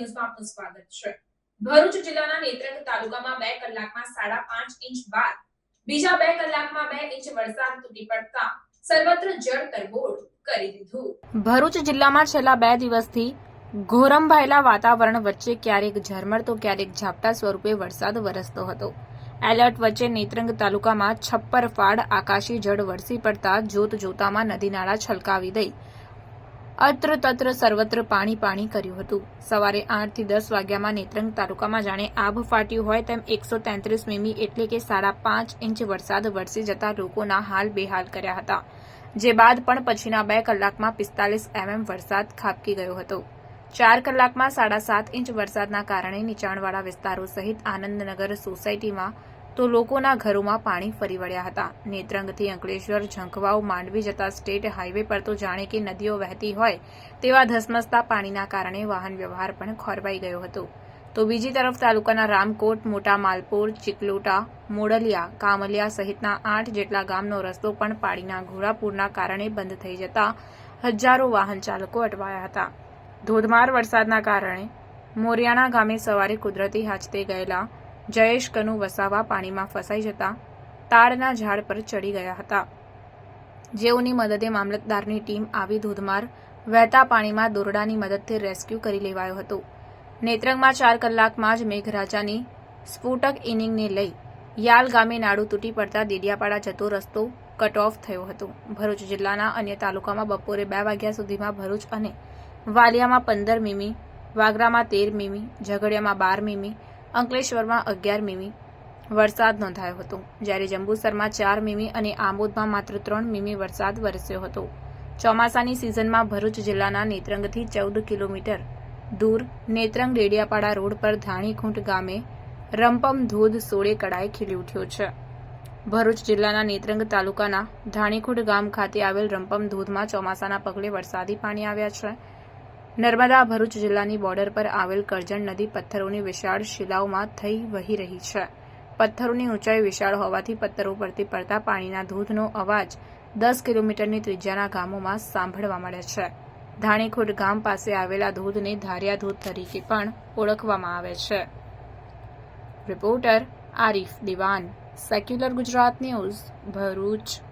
ન્યૂઝમાં આપનું સ્વાગત છે. ભરૂચ જિલ્લાના નેત્રંગ તાલુકામાં બે કલાકમાં સાડા પાંચ ઇંચ બાદ, બીજા બે કલાકમાં બે ઇંચ વરસાદ તૂટી પડતા સર્વત્ર જળ તરબોળ કરી દીધું. ભરૂચ જિલ્લામાં છેલ્લા બે દિવસથી ઘોરંભાયેલા વાતાવરણ વચ્ચે ક્યારેક ઝરમર તો ક્યારેક ઝાપટા સ્વરૂપે વરસાદ વરસતો હતો. એલર્ટ વચ્ચે નેત્રંગ તાલુકામાં છપ્પર ફાડ આકાશી જળ વરસી પડતા જોત જોતામાં નદી નાળા છલકાવી દઈ અત્ર તત્ર સર્વત્ર પાણી પાણી કર્યું હતું. સવારે આઠથી દસ વાગ્યામાં નેત્રંગ તાલુકામાં જાણે આભ ફાટ્યું હોય તેમ એકસો તેત્રીસ મીમી એટલે કે સાડા પાંચ ઇંચ વરસાદ વરસી જતા લોકોના હાલ બેહાલ કર્યા હતા. જે બાદ પણ પછીના બે કલાકમાં પિસ્તાલીસ એમએમ વરસાદ ખાબકી ગયો હતો. ચાર કલાકમાં સાડા સાત ઇંચ વરસાદના કારણે નીચાણવાળા વિસ્તારો સહિત આનંદનગર સોસાયટીમાં તો લોકોના ઘરોમાં પાણી ફરી વળ્યા હતા. નેત્રંગથી અંકલેશ્વર ઝંખવાવ માંડવી જતા સ્ટેટ હાઈવે પર તો જાણે કે નદીઓ વહેતી હોય તેવા ધસમસતા પાણીના કારણે વાહન વ્યવહાર પણ ખોરવાઈ ગયો હતો. તો બીજી તરફ તાલુકાના રામકોટ, મોટા માલપુર, ચિકલોટા, મોડલિયા, કામલિયા સહિતના આઠ જેટલા ગામનો રસ્તો પણ પાણીના ઘોડાપૂરના કારણે બંધ થઈ જતા હજારો વાહન ચાલકો અટવાયા હતા. ધોધમાર વરસાદના કારણે મોરિયાણા ગામે સવારે કુદરતી હાજતે ગયેલા જયેશ કનુ વસાવા પાણીમાં ફસાઈ જતા તાડના ઝાડ પર ચડી ગયા હતા. જેઓની મદદે મામલતદારની ટીમ આવી ધોધમાર વહેતા પાણીમાં દોરડાની મદદથી રેસ્ક્યુ કરી લેવાયો હતો. નેત્રંગમાં ચાર કલાકમાં જ મેઘરાજાની સ્ફોટક ઇનિંગને લઈ યાલ ગામે નાડું તૂટી પડતા દેડિયાપાડા જતો રસ્તો કટ ઓફ થયો હતો. ભરૂચ જિલ્લાના અન્ય તાલુકામાં બપોરે બે વાગ્યા સુધીમાં ભરૂચ અને વાલિયામાં પંદર મીમી, વાગરામાં તેર મીમી, ઝઘડિયામાં બાર મીમી અંકલેશ્વરમાં અગિયાર મીમી વરસાદ નોંધાયો હતો. જ્યારે જંબુસરમાં ચાર મીમી અને આમોદમાં માત્ર ત્રણ મીમી વરસાદ વરસ્યો હતો. ચોમાસાની સિઝનમાં ભરૂચ જિલ્લાના નેત્રંગથી ચૌદ કિલોમીટર દૂર નેત્રંગ ડેડિયાપાડા રોડ પર ધાણીખૂંટ ગામે રંપમ ધોધ સોળે કડાએ ખીલી ઉઠ્યો છે. ભરૂચ જિલ્લાના નેત્રંગ તાલુકાના ધાણીખૂંટ ગામ ખાતે આવેલ રંપમ ધોધમાં ચોમાસાના પગલે વરસાદી પાણી આવ્યા છે. નર્મદા ભરૂચ જિલ્લાની બોર્ડર પર આવેલ કરજણ નદી પથ્થરોની વિશાળ શિલાઓમાં થઈ વહી રહી છે. પથ્થરોની ઊંચાઈ વિશાળ હોવાથી પથ્થરો પરથી પડતા પાણીના ધોધનો અવાજ દસ કિલોમીટરની ત્રિજ્યાના ગામોમાં સાંભળવા મળે છે. ધાણીખોટ ગામ પાસે આવેલા ધોધને ધારિયા ધોધ તરીકે પણ ઓળખવામાં આવે છે. Reporter Arif Diwan, secular Gujarat news, Bharuch.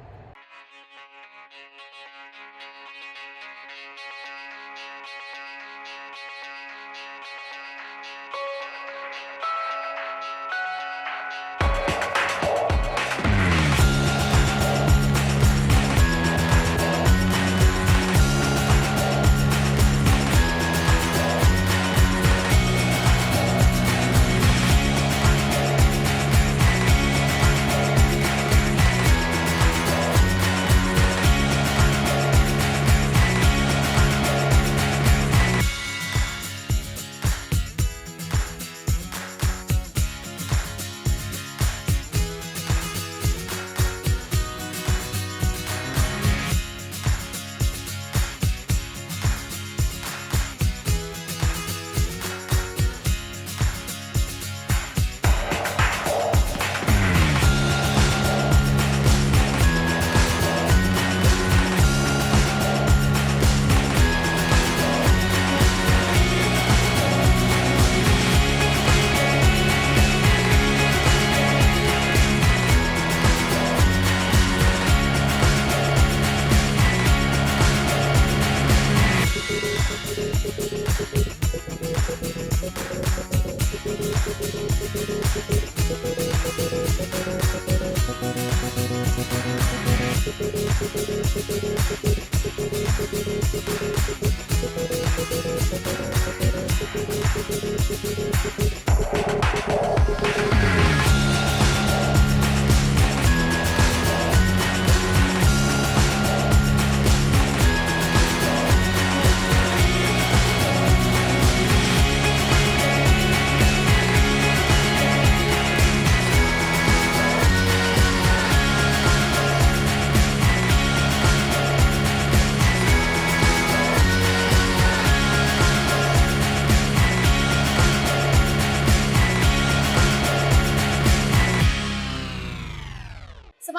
Thank